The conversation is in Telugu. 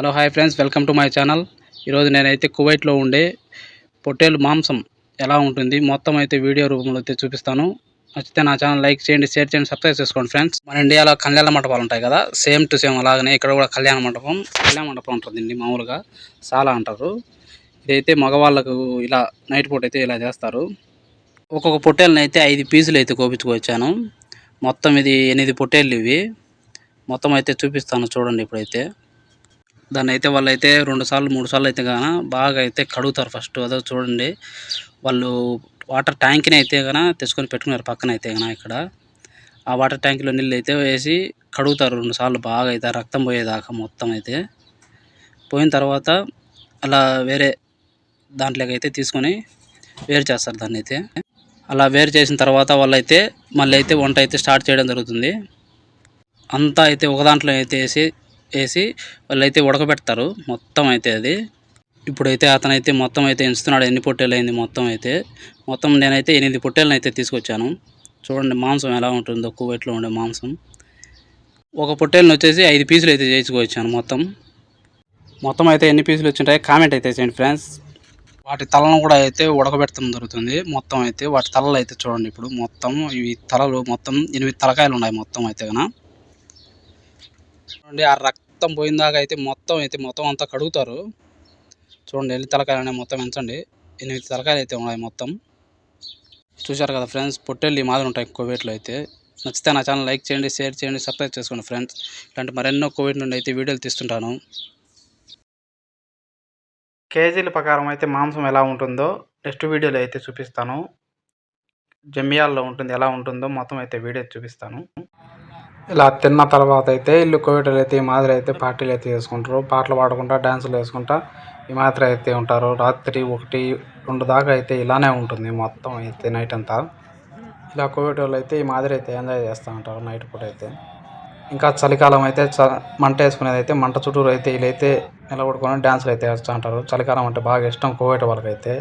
Hello hi friends welcome to my channel. ఈరోజు నేనైతే కువైట్లో ఉండే పొట్టేలు మాంసం ఎలా ఉంటుంది మొత్తం అయితే వీడియో రూపంలో అయితే చూపిస్తాను. నచ్చితే నా ఛానల్ లైక్ చేయండి షేర్ చేయండి సబ్స్క్రైబ్ చేసుకోండి ఫ్రెండ్స్. మన ఇండియాలో కళ్యాణ మండపాలు ఉంటాయి కదా సేమ్ టు సేమ్ అలాగనే ఇక్కడ కూడా కళ్యాణ మండపం కళ్యాణ మండపం ఉంటుందండి మామూలుగా చాలా అంటారు. ఇదైతే మగవాళ్ళకు ఇలా నైట్ పూట అయితే ఇలా చేస్తారు. ఒక్కొక్క పొట్టేళ్ళని అయితే ఐదు పీసులు అయితే కోపించుకొచ్చాను. మొత్తం ఇది ఎనిమిది పొట్టేళ్ళు ఇవి. మొత్తం అయితే చూపిస్తాను చూడండి ఇప్పుడైతే. దాన్ని అయితే వాళ్ళు అయితే రెండు సార్లు మూడు సార్లు అయితే కానీ బాగా అయితే కడుగుతారు ఫస్ట్. అదో చూడండి. వాళ్ళు వాటర్ ట్యాంక్ని అయితే కానీ తెచ్చుకొని పెట్టుకున్నారు పక్కన అయితే కనుక ఇక్కడ. ఆ వాటర్ ట్యాంక్లో నీళ్ళు అయితే వేసి కడుగుతారు రెండు సార్లు బాగా అయితే రక్తం పోయేదాకా మొత్తం అయితే. పోయిన తర్వాత అలా వేరే దాంట్లోకి అయితే తీసుకొని వేరు చేస్తారు దాన్ని అయితే అలా వేరు చేసిన తర్వాత వాళ్ళైతే మళ్ళీ అయితే వంట అయితే స్టార్ట్ చేయడం జరుగుతుంది. అంతా అయితే ఒక దాంట్లో అయితే వేసి వేసి వాళ్ళైతే ఉడకబెడతారు. మొత్తం అయితే అది. ఇప్పుడైతే అతనైతే మొత్తం అయితే ఎంచుతున్నాడు. ఎన్ని పొట్టేలు అయింది మొత్తం అయితే. మొత్తం నేనైతే ఎనిమిది పొట్టేలను అయితే తీసుకొచ్చాను. చూడండి మాంసం ఎలా ఉంటుందో కువైట్లో ఉండే మాంసం. ఒక పొట్టేలను వచ్చేసి ఐదు పీసులు అయితే చేయించుకొచ్చాను మొత్తం. మొత్తం అయితే ఎన్ని పీసులు వచ్చింటాయి కామెంట్ అయితే చేయండి ఫ్రెండ్స్. వాటి తలను కూడా అయితే ఉడకబెట్టడం జరుగుతుంది. మొత్తం అయితే వాటి తలలు అయితే చూడండి ఇప్పుడు. మొత్తం ఇవి తలలు మొత్తం ఎనిమిది తలకాయలు ఉన్నాయి మొత్తం అయితే కనుక చూడండి ఆ రక్తం పోయిందాక అయితే మొత్తం అయితే మొత్తం అంతా కడుగుతారు. చూడండి ఎన్ని తలకాయలు అనేవి మొత్తం ఎంచండి. ఎనిమిది తలకాయలు అయితే ఉన్నాయి మొత్తం. చూశారు కదా ఫ్రెండ్స్ పొట్టేళ్ళు ఈ మాదిరి ఉంటాయి కోవిడ్లో అయితే. నచ్చితే నా ఛానల్ లైక్ చేయండి షేర్ చేయండి సబ్స్క్రైబ్ చేసుకోండి ఫ్రెండ్స్. ఇలాంటి మరెన్నో కోవిడ్ నుండి అయితే వీడియోలు తీస్తుంటాను. కేజీల ప్రకారం అయితే మాంసం ఎలా ఉంటుందో నెక్స్ట్ వీడియోలో అయితే చూపిస్తాను. జమియాల్లో ఉంటుంది ఎలా ఉంటుందో మొత్తం అయితే వీడియో చూపిస్తాను. ఇలా తిన్న తర్వాత అయితే ఇల్లు కోవిటలు అయితే ఈ మాదిరి అయితే పార్టీలు అయితే చేసుకుంటారు. పాటలు పాడుకుంటా డ్యాన్సులు వేసుకుంటా ఈ మాదిరి అయితే ఉంటారు. రాత్రి ఒకటి రెండు దాకా అయితే ఇలానే ఉంటుంది మొత్తం అయితే నైట్ అంతా. ఇలా కోవిడ్ వాళ్ళు అయితే ఈ మాదిరి అయితే ఎంజాయ్ చేస్తూ ఉంటారు నైట్ పూట అయితే. ఇంకా చలికాలం అయితే చ మంట వేసుకునేది అయితే మంట చుట్టూరు అయితే వీళ్ళైతే నిలబడుకొని డ్యాన్సులు అయితే వేస్తూ ఉంటారు. చలికాలం అంటే బాగా ఇష్టం కోవిడ్ వాళ్ళకైతే.